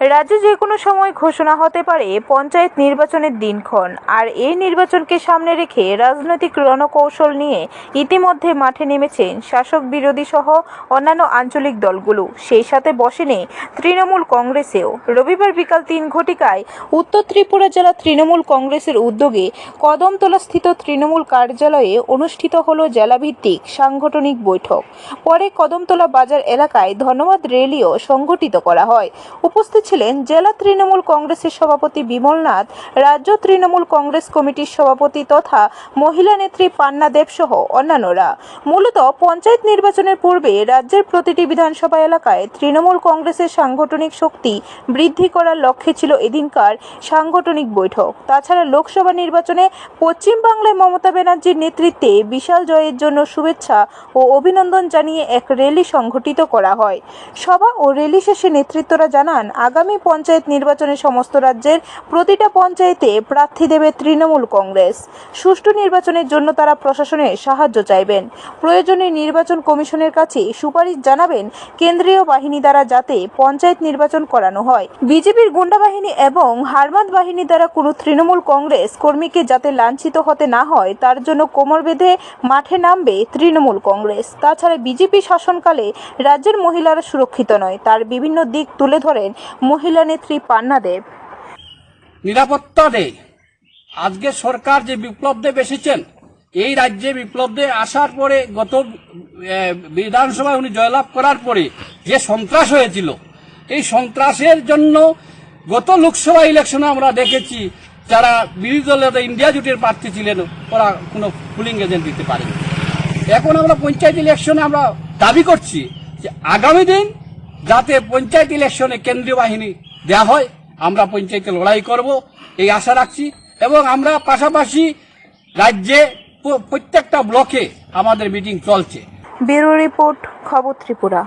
রাজ্যে যে কোনো সময় ঘোষণা হতে পারে পঞ্চায়েত নির্বাচনের দিনক্ষণ। আর এই নির্বাচনকে সামনে রেখে রাজনৈতিক রণকৌশল নিয়ে ইতিমধ্যে মাঠে নেমেছেন শাসক বিরোধী সহ অন্যান্য আঞ্চলিক দলগুলো। সেই সাথে বসেনি তৃণমূল কংগ্রেসেও। রবিবার বিকাল তিন ঘটিকায় উত্তর ত্রিপুরা জেলা তৃণমূল কংগ্রেসের উদ্যোগে কদমতলাস্থিত তৃণমূল কার্যালয়ে অনুষ্ঠিত হলো জেলাভিত্তিক সাংগঠনিক বৈঠক। পরে কদমতলা বাজার এলাকায় ধন্যবাদ র্যালিও সংগঠিত করা হয়। উপস্থিত ছিলেন জেলা তৃণমূল কংগ্রেসের সভাপতি বিমল নাথ রাজ্য তৃণমূল কংগ্রেস কমিটির সভাপতি তথা মহিলা নেত্রী পান্না দেব সহ অন্যান্যরা। মূলত পঞ্চায়েত নির্বাচনের পূর্বে রাজ্যের প্রতিটি বিধানসভা এলাকায় তৃণমূল কংগ্রেসের সাংগঠনিক শক্তি বৃদ্ধি করার লক্ষ্যে ছিল এদিনকার সাংগঠনিক বৈঠক। তাছাড়া লোকসভা নির্বাচনে পশ্চিমবাংলায় মমতা ব্যানার্জির নেতৃত্বে বিশাল জয়ের জন্য শুভেচ্ছা ও অভিনন্দন জানিয়ে এক র্যালি সংঘটিত করা হয়। সভা ও র্যালি শেষে নেতৃত্বরা জানান, আগামী পঞ্চায়েত নির্বাচনে সমস্ত রাজ্যের প্রতিটা পঞ্চায়েতে প্রার্থী দেবে তৃণমূল কংগ্রেস। সুষ্ঠু নির্বাচনের জন্য তারা প্রশাসনের সাহায্য চাইবেন। প্রয়োজনে নির্বাচন কমিশনের কাছে সুপারিশ জানাবেন কেন্দ্রীয় বাহিনী দ্বারা যাতে পঞ্চায়েত নির্বাচন করানো হয়। বিজেপির গুন্ডা বাহিনী এবং হারমাদ বাহিনী দ্বারা কোনো তৃণমূল কংগ্রেস কর্মীকে যাতে লাঞ্ছিত হতে না হয়, তার জন্য কোমর বেঁধে মাঠে নামবে তৃণমূল কংগ্রেস। তাছাড়া বিজেপি শাসনকালে রাজ্যের মহিলারা সুরক্ষিত নয়, তার বিভিন্ন দিক তুলে ধরেন মহিলা নেত্রী পান্না দেব। নিরাপত্তা দেয় আজকে সরকার যে বিপ্লব দেব এসেছেন এই রাজ্যে বিপ্লব দেব আসার পরে গত বিধানসভায় উনি জয়লাভ করার পরে যে সন্ত্রাস হয়েছিল, এই সন্ত্রাসের জন্য গত লোকসভা ইলেকশনে আমরা দেখেছি, যারা বিরোধী দলের ইন্ডিয়া জোটের প্রার্থী ছিলেন, ওরা কোনো পুলিং এজেন্ট দিতে পারেনি। এখন আমরা পঞ্চায়েত ইলেকশনে আমরা দাবি করছি যে আগামী দিন যাতে পঞ্চায়েত ইলেকশনে কেন্দ্রীয় বাহিনী দেওয়া হয়, আমরা পঞ্চায়েতে লড়াই করব, এই আশা রাখছি। এবং আমরা পাশাপাশি রাজ্যে প্রত্যেকটা ব্লকে আমাদের মিটিং চলছে। ব্যুরো রিপোর্ট খবর ত্রিপুরা।